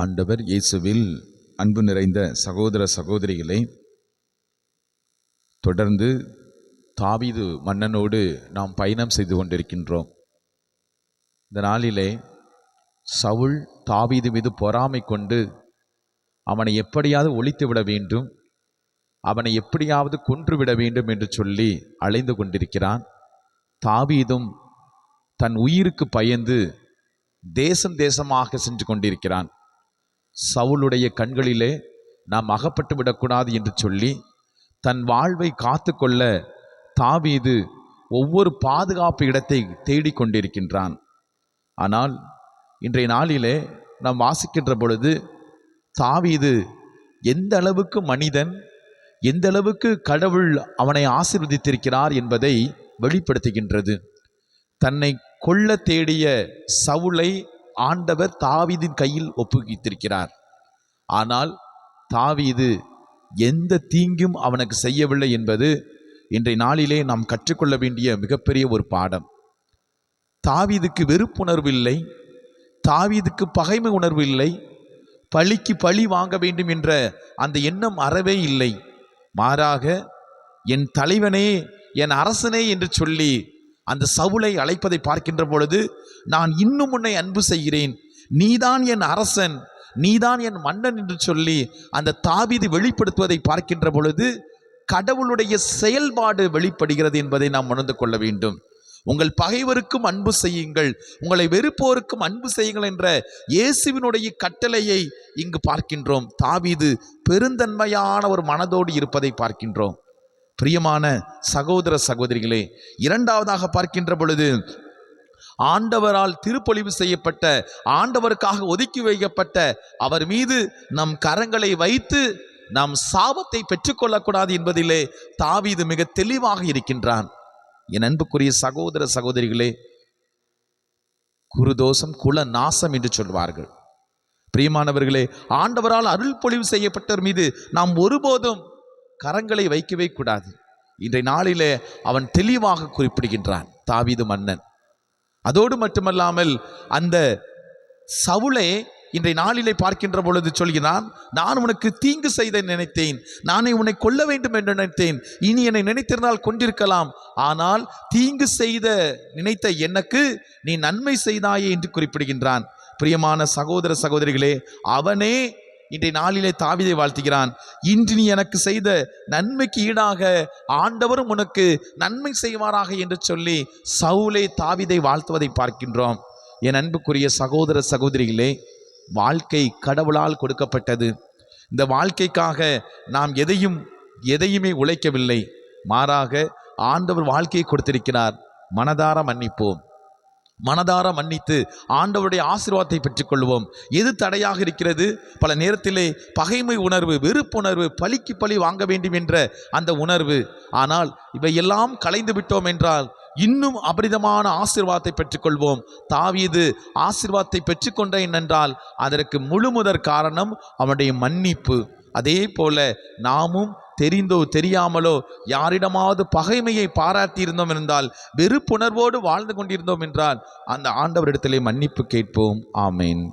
ஆண்டவர் இயேசுவில் அன்பு நிறைந்த சகோதர சகோதரிகளை தொடர்ந்து தாவீது மன்னனோடு நாம் பயணம் செய்து கொண்டிருக்கின்றோம். இந்த நாளிலே சவுல் தாவீது மீது பொறாமை கொண்டு அவனை எப்படியாவது ஒழித்து விட வேண்டும் அவனை எப்படியாவது கொன்றுவிட வேண்டும் என்று சொல்லி அலைந்து கொண்டிருக்கிறான். தாவீதும் தன் உயிருக்கு பயந்து தேசம் தேசமாக சென்று கொண்டிருக்கிறான். சவுளுடைய கண்களிலே நாம் அகப்பட்டு விடக்கூடாது என்று சொல்லி தன் வாழ்வை காத்துக்கொள்ள தாவீது ஒவ்வொரு பாதுகாப்பு இடத்தை தேடிக் கொண்டிருக்கின்றான் ஆனால் இன்றைய நாளிலே நாம் வாசிக்கின்ற பொழுது தாவீது எந்த அளவுக்கு மனிதன் எந்த அளவுக்கு கடவுள் அவனை ஆசிர்வதித்திருக்கிறார் என்பதை வெளிப்படுத்துகின்றது. தன்னை கொல்ல தேடிய சவுளை ஆண்டவர் தாவீதின் கையில் ஒப்புவித்திருக்கிறார். ஆனால் தாவீது எந்த தீங்கும் அவனுக்கு செய்யவில்லை என்பது இன்றைய நாளிலே நாம் கற்றுக்கொள்ள வேண்டிய மிகப்பெரிய ஒரு பாடம். தாவீதுக்கு வெறுப்புணர்வு இல்லை தாவீதுக்கு பகைமை உணர்வு இல்லை பழிக்கு பழி வாங்க வேண்டும் என்ற அந்த எண்ணம் அறவே இல்லை. மாறாக என் தலைவனே என் அரசனே என்று சொல்லி அந்த சவுளை அழைப்பதை பார்க்கின்ற பொழுது நான் இன்னும் உன்னை அன்பு செய்கிறேன். நீதான் என் அரசன். நீதான் என் மன்னன் என்று சொல்லி அந்த தாவிது வெளிப்படுத்துவதை பார்க்கின்ற பொழுது கடவுளுடைய செயல்பாடு வெளிப்படுகிறது என்பதை நாம் உணர்ந்து கொள்ள வேண்டும். உங்கள் பகைவருக்கும் அன்பு செய்யுங்கள். உங்களை வெறுப்போருக்கும் அன்பு செய்யுங்கள் என்ற இயேசுவினுடைய கட்டளையை இங்கு பார்க்கின்றோம். தாவிது பெருந்தன்மையான ஒரு மனதோடு இருப்பதை பார்க்கின்றோம். பிரியமான சகோதர சகோதரிகளே இரண்டாவதாக பார்க்கின்ற பொழுது ஆண்டவரால் திருப்பொழிவு செய்யப்பட்ட ஆண்டவருக்காக ஒதுக்கி வைக்கப்பட்ட அவர் மீது நம் கரங்களை வைத்து நாம் சாபத்தை பெற்றுக்கொள்ளக்கூடாது என்பதிலே தாவீது மிக தெளிவாக இருக்கின்றான். என் அன்புக்குரிய சகோதர சகோதரிகளே குருதோஷம் குல நாசம் என்று சொல்வார்கள். பிரியமானவர்களே ஆண்டவரால் அருள் பொழிவு செய்யப்பட்டவர் மீது நாம் ஒருபோதும் கரங்களை வைக்கவே கூடாது. இன்றைய நாளிலே அவன் தெளிவாக குறிப்பிடுகின்றான் தாவீது மன்னன். அதோடு மட்டுமல்லாமல் அந்த சவுளை இன்றைய நாளிலே பார்க்கின்ற பொழுது சொல்கிறான் நான் உனக்கு தீங்கு செய்த நினைத்தேன் நானே உன்னை கொல்ல வேண்டும் என்று நினைத்தேன் இனி என்னை நினைத்திருந்தால் கொண்டிருக்கலாம் ஆனால் தீங்கு செய்த நினைத்த எனக்கு நீ நன்மை செய்தாயே என்று குறிப்பிடுகின்றான். பிரியமான சகோதர சகோதரிகளே அவனே இன்றைய நாளிலே தாவிதை வாழ்த்துகிறான். இன்று நீ எனக்கு செய்த நன்மைக்கு ஈடாக ஆண்டவரும் உனக்கு நன்மை செய்வாராக என்று சொல்லி சவுலே தாவிதை வாழ்த்துவதை பார்க்கின்றோம். என் அன்புக்குரிய சகோதர சகோதரிகளே வாழ்க்கை கடவுளால் கொடுக்கப்பட்டது. இந்த வாழ்க்கைக்காக நாம் எதையும் எதையுமே உழைக்கவில்லை. மாறாக ஆண்டவர் வாழ்க்கையை கொடுத்திருக்கிறார். மனதார மன்னிப்போம். மனதார மன்னித்து ஆண்டவருடைய ஆசீர்வாதத்தை பெற்றுக்கொள்வோம். எது தடையாக இருக்கிறது? பல நேரத்திலே பகைமை உணர்வு வெறுப்புணர்வு பழிக்கு பழி வாங்க வேண்டும் என்ற அந்த உணர்வு. ஆனால் இவை எல்லாம் கலைந்து விட்டோம் என்றால் இன்னும் அபரிதமான ஆசீர்வாதத்தை பெற்றுக்கொள்வோம். தாவீது ஆசீர்வாதத்தை பெற்றுக்கொண்டேன் என்றால் அதற்கு முழுமுதற் காரணம் அவனுடைய மன்னிப்பு. அதே போல நாமும் தெரிந்தோ தெரியாமலோ யாரிடமாவது பகைமையை பாராட்டியிருந்தோம் என்றால் வெறுப்புணர்வோடு வாழ்ந்து கொண்டிருந்தோம் என்றால் அந்த ஆண்டவரிடத்திலே மன்னிப்பு கேட்போம். ஆமேன்.